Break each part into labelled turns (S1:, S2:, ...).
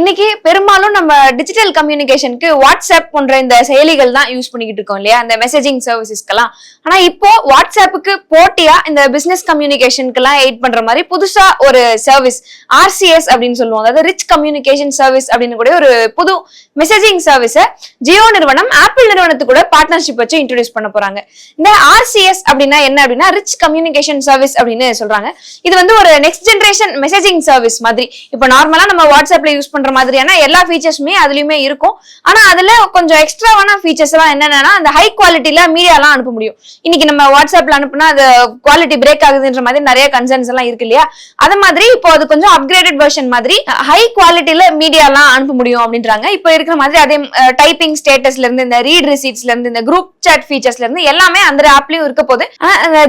S1: இன்னைக்கு பெரும்பாலும் நம்ம டிஜிட்டல் கம்யூனிகேஷனுக்கு வாட்ஸ்அப் போன்ற இந்த செயலிகள் தான் யூஸ் பண்ணிக்கிட்டு இருக்கோம் இல்லையா? அந்த மெசேஜிங் சர்வீசஸ்க்கெல்லாம் ஆனா இப்போ வாட்ஸ்அப்புக்கு போட்டியா இந்த பிசினஸ் கம்யூனிகேஷனுக்கெல்லாம் எயிட் பண்ற மாதிரி புதுசா ஒரு சர்வீஸ் ஆர்சிஎஸ் அப்படின்னு சொல்லுவாங்க அதாவது ரிச் கம்யூனிகேஷன் சர்வீஸ் அப்படின்னு கூட ஒரு புது மெசேஜிங் சர்வீஸை ஜியோ நிறுவனம் ஆப்பிள் நிறுவனத்து கூட பார்ட்னர்ஷிப் வச்சு இன்ட்ரடியூஸ் பண்ண போறாங்க. இந்த ஆர்சிஎஸ் அப்படின்னா என்ன அப்படின்னா ரிச் கம்யூனிகேஷன் சர்வீஸ் அப்படின்னு சொல்றாங்க. இது வந்து ஒரு நெக்ஸ்ட் ஜென்ரேஷன் மெசேஜிங் சர்வீஸ் மாதிரி. இப்போ நார்மலா நம்ம வாட்ஸ்அப்ல யூஸ் பண்ற மாதிரியான எல்லா ஃபீச்சர்ஸுமே அதுலயுமே இருக்கும். ஆனா அதுல கொஞ்சம் எக்ஸ்ட்ராவான ஃபீச்சர்ஸ் எல்லாம் என்னன்னா அந்த ஹை குவாலிட்டியில மீடியாலாம் அனுப்ப முடியும். இன்னைக்கு நம்ம வாட்ஸ்அப்ல அனுப்புனா அது குவாலிட்டி பிரேக் ஆகுதுன்ற மாதிரி நிறைய கன்சர்ன்ஸ் எல்லாம் இருக்கு இல்லையா? அது மாதிரி இப்போ அது கொஞ்சம் அப்கிரேடட் வெர்ஷன் மாதிரி ஹை குவாலிட்டியில மீடியா எல்லாம் அனுப்ப முடியும் அப்படின்றாங்க. இப்போ இருக்கிற மாதிரி அதே டைப்பிங் ஸ்டேட்டஸ்ல இருந்து இந்த ரீட் ரிசீட்ஸ்ல இருந்து இந்த குரூப் சாட் ஃபீச்சர்ஸ்ல இருந்து எல்லாமே அந்த ஆப்லயும் இருக்க போது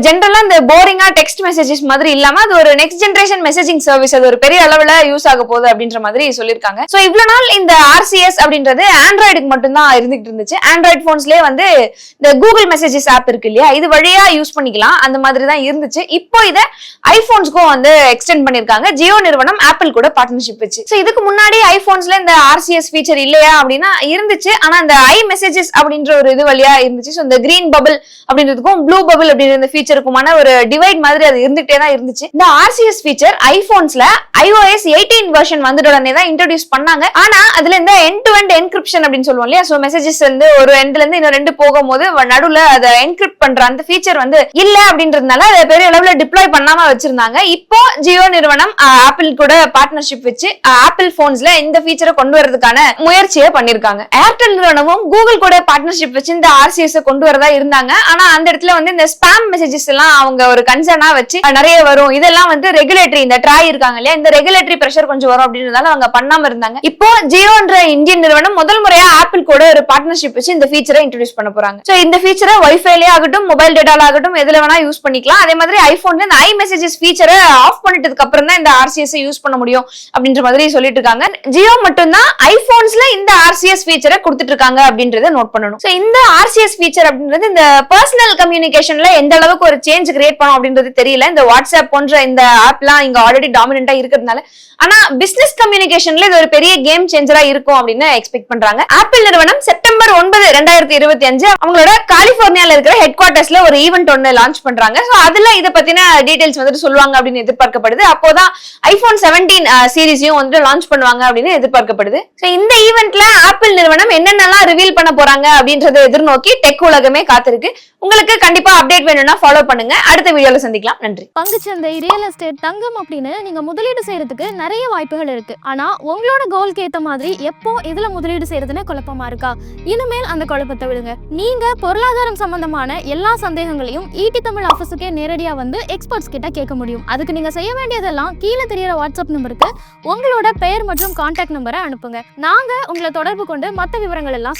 S1: ஜென்ரலா இந்த போரிங்கா டெக்ஸ்ட் மெசேஜஸ் மாதிரி இல்லாம அது ஒரு நெக்ஸ்ட் ஜென்ரேஷன் மெசேஜிங் சர்வீஸ் அது ஒரு பெரிய அளவுல யூஸ் ஆக போகுது அப்படின்ற மாதிரி சொல்லியிருக்காங்க. சோ இவ்வளவு நாள் இந்த ஆர்சிஎஸ் அப்படின்றது ஆண்ட்ராய்டுக்கு மட்டும்தான் இருந்துகிட்டு இருந்துச்சு. ஆண்ட்ராய்டு போன்ஸ்லயே வந்து இந்த கூகுள் மெசேஜஸ் ஆப் இருக்கு இல்லையா? இது வழியா யூஸ் பண்ணிக்கலாம். அந்த மாதிரி தான் இருந்துச்சு. இப்போ இதை ஐபோன்ஸ்க்கும் வந்து எக்ஸ்டெண்ட் பண்ணிருக்காங்க ஜியோ நிறுவனம் ஆப்பிள் கூட பார்ட்னர்ஷிப் வச்சு. சோ இதுக்கு முன்னாடி ஐபோன்ஸ்ல இந்த ஆர்சிஎஸ் ஃபீச்சர் இல்லையா அப்படின்னா இருந்துச்சு. ஆனா இந்த ஐ மெசேஜஸ் அப்படின்ற ஒரு இது வழியா இருந்துச்சு. சோ இந்த கிரீன் பபிள் அப்படின்றதுக்கும் ப்ளூ பபிள் அப்படின்ற இந்த ஃபீச்சருக்குமான ஒரு டிவைட் மாதிரி அது இருந்துகிட்டே தான் இருந்துச்சு. இந்த ஆர்சிஎஸ் ஃபீச்சர் ஐபோன்ஸ்ல ஐஓஎஸ் எயிட்டீன் வெர்ஷன் வந்துட்ட உடனே தான் இன்ட்ரடியூஸ் பண்ணாங்க. ஆனா அதுல இந்த எண்ட் டு எண்ட் என்கிரிப்ஷன் அப்படின்னு சொல்லுவோம் இல்லையா? சோ மெசேஜஸ் வந்து ஒரு எண்ட்ல இருந்து இன்னும் ரெண்டு போகும்போது நடுவுல அதை என்கிரிப்ட் பண்ற அந்த ஃபீச்சர் வந்து இல்ல அப்படின்றதுனால அதை பெரிய அளவுல டிப்ளாய் பண்ணாம வச்சிருந்தாங்க. இப்போ ஜியோ நிறுவனம் ஆப்பிள் கூட பார்ட்னர்ஷிப் வச்சு ஆப்பிள் போன்ஸ்ல இந்த ஃபீச்சரை கொண்டு வரதுக்கான முயற்சியை பண்ணிருக்காங்க. ஏர்டெல் நிறுவனமும் கூகுள் கூட பார்ட்னர்ஷிப் வச்சு இந்த ஆர்சிஎஸ் கொண்டு வரதா இருந்தாங்க. ஆனா அந்த இடத்துல வந்து இந்த ஸ்பாம் மெசேஜஸ் எல்லாம் அவங்க ஒரு கன்சர்னா வச்சு நிறைய வரும். இதெல்லாம் வந்து ரெகுலேட்டரி இந்த ட்ராய் இருக்காங்க இல்லையா? இந்த ரெகுலேட்டரி பிரஷர் கொஞ்சம் வரும் அப்படின்றதால அவங்க பண்ணாம இருந்தாங்க. இப்போ ஜியோன்ற இந்தியன் நிறுவனம் முதல் முறையா ஆப்பிள் கூட ஒரு பார்ட்னர்ஷிப் வச்சு இந்த ஃபீச்சரை இன்ட்ரடியூஸ் பண்ண போறாங்க. சோ இந்த ஃபீச்சரை ஒய்ஃபைலே ஆகட்டும் மொபைல் டேட்டால ஆகட்டும் எதுல வேணா யூஸ் பண்ணிக்கலாம். அதே மாதிரி ஐபோன்ல இந்த ஐ மெசேஜஸ் ஃபீச்சரை ஆஃப் பண்ணிட்டதுக்கு அப்புறம் தான் இந்த ஆர்சிஎஸ் யூஸ் பண்ண முடியும் அப்படின்ற மாதிரி சொல்லிட்டு இருக்காங்க. ஜியோ மட்டும்தான் ஐபோன்ஸ்ல இந்த ஆர்சிஎஸ் ஃபீச்சரை கொடுத்துட்டு இருக்காங்க அப்படின்றத நோட் பண்ணணும். சோ இந்த ஆர்சிஎஸ் ஃபீச்சர் அப்படின்றது இந்த பர்சனல் கம்யூனிகேஷன்ல எந்த அளவுக்கு ஒரு சேஞ்ச் கிரியேட் பண்ணும் அப்படின்றது தெரியல. இந்த வாட்ஸ்அப் போன்ற இந்த ஆப்லாம் இங்க ஆல்ரெடி டாமினா இருக்கிறதுனால. ஆனா பிசினஸ் கம்யூனிகேஷன்ல இது ஒரு பெரிய கேம் சேஞ்சரா இருக்கும் அப்படின்னு எக்ஸ்பெக்ட் பண்றாங்க. ஆப்பிள் நிறுவனம் செப்டம்பர் ஒன்பது ரெண்டாயிரத்தி இருபத்தி அஞ்சு அவங்களோட கலிபோர்னியால இருக்கிற ஹெட் குவார்டர்ஸ்ல ஒரு ஈவெண்ட் ஒன்னு லான்ச் பண்றாங்க. சோ அதுல இத பத்தின டீடைல்ஸ் வந்துட்டு சொல்லுவாங்க அப்படின்னு எதிர்பார்க்கப்படுது. அப்போதான் ஐபோன் செவன்டீன் சீரிஸையும் வந்துட்டு லான்ச் பண்ணுவாங்க அப்படின்னு எதிர்பார்க்கப்படுது. சோ இந்த ஈவெண்ட்ல ஆப்பிள் நிறுவனம் என்னென்னலாம் ரிவீல் பண்ண போறாங்க அப்படின்றத எதிர்நோக்கி டெக் உலகமே காத்திருக்கு. உங்களுக்கு கண்டிப்பா அப்டேட் வேணும்னா ஃபாலோ பண்ணுங்க. அடுத்த வீடியோல சந்திக்கலாம். நன்றி.
S2: பங்குச்சந்தை ரியல் எஸ்டேட் தங்கம் அப்படின்னு நீங்க முதலீடு செய்யறதுக்கு நிறைய வாய்ப்புகள் இருக்கு. ஆனா உங்களோட கோல்க்கு ஏத்த மாதிரி எப்போ இதுல முதலீடு செய்யறதுன்னு குழப்பமா இருக்கா? இனிமேல் அந்த குழப்பத்தை விடுங்க. நீங்க பொருளாதாரம் சம்பந்தமான எல்லா சந்தேகங்களையும் ஈடி தமிழ் ஆஃபீஸுக்கே நேரடியா வந்து எக்ஸ்பர்ட்ஸ் கிட்ட கேட்க முடியும். அதுக்கு நீங்க செய்ய வேண்டியதெல்லாம் கீழே தெரியற வாட்ஸ்அப் நம்பருக்கு உங்களோட பெயர் மற்றும் கான்டாக்ட் நம்பரை அனுப்புங்க. நாங்க உங்களை தொடர்பு கொண்டு மற்ற விவரங்கள் எல்லாம்